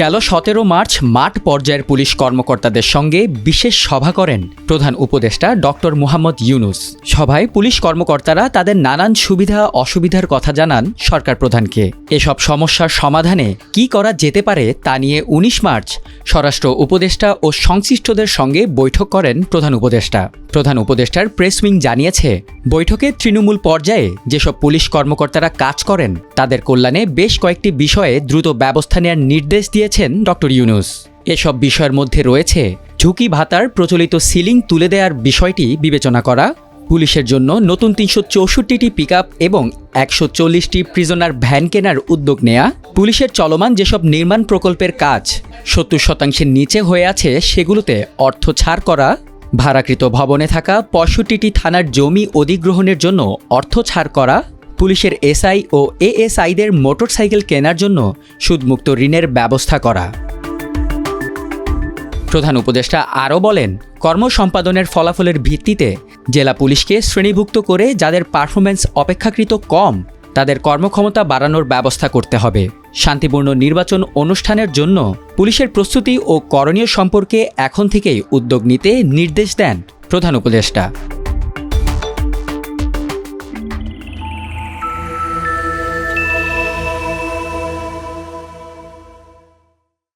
গেল সতেরো মার্চ মাঠ পর্যায়ের পুলিশ কর্মকর্তাদের সঙ্গে বিশেষ সভা করেন প্রধান উপদেষ্টা ডক্টর মুহাম্মদ ইউনুস। সভায় পুলিশ কর্মকর্তারা তাদের নানান সুবিধা অসুবিধার কথা জানান সরকার প্রধানকে। এসব সমস্যার সমাধানে কি করা যেতে পারে তা নিয়ে উনিশ মার্চ স্বরাষ্ট্র উপদেষ্টা ও সংশ্লিষ্টদের সঙ্গে বৈঠক করেন প্রধান উপদেষ্টা। প্রধান উপদেষ্টার প্রেস উইং জানিয়েছে, বৈঠকে তৃণমূল পর্যায়ে যেসব পুলিশ কর্মকর্তারা কাজ করেন, তাদের কল্যাণে বেশ কয়েকটি বিষয়ে দ্রুত ব্যবস্থা নেওয়ার নির্দেশ দিয়েছেন ডক্টর ইউনুস। এসব বিষয়ের মধ্যে রয়েছে, ঝুঁকি ভাতার প্রচলিত সিলিং তুলে দেওয়ার বিষয়টি বিবেচনা করা, পুলিশের জন্য নতুন তিনশো চৌষট্টিটি পিক এবং একশো চল্লিশটি প্রিজনার ভ্যান কেনার উদ্যোগ নেয়া, পুলিশের চলমান যেসব নির্মাণ প্রকল্পের কাজ, সত্তর শতাংশের নিচে হয়ে আছে সেগুলোতে অর্থ ছাড় করা ভাড়াকৃত ভবনে থাকা পঁয়ষট্টিটি থানার জমি অধিগ্রহণের জন্য অর্থ ছাড় করা, পুলিশের এসআই ও এএসআইদের মোটরসাইকেল কেনার জন্য সুদমুক্ত ঋণের ব্যবস্থা করা। প্রধান উপদেষ্টা আরও বলেন কর্ম সম্পাদনের ফলাফলের ভিত্তিতে জেলা পুলিশকে শ্রেণীভুক্ত করে যাদের পারফরমেন্স অপেক্ষাকৃত কম, তাদের কর্মক্ষমতা বাড়ানোর ব্যবস্থা করতে হবে। শান্তিপূর্ণ নির্বাচন অনুষ্ঠানের জন্য পুলিশের প্রস্তুতি ও করণীয় সম্পর্কে এখন থেকেই উদ্যোগ নিতে নির্দেশ দেন প্রধান উপদেষ্টা।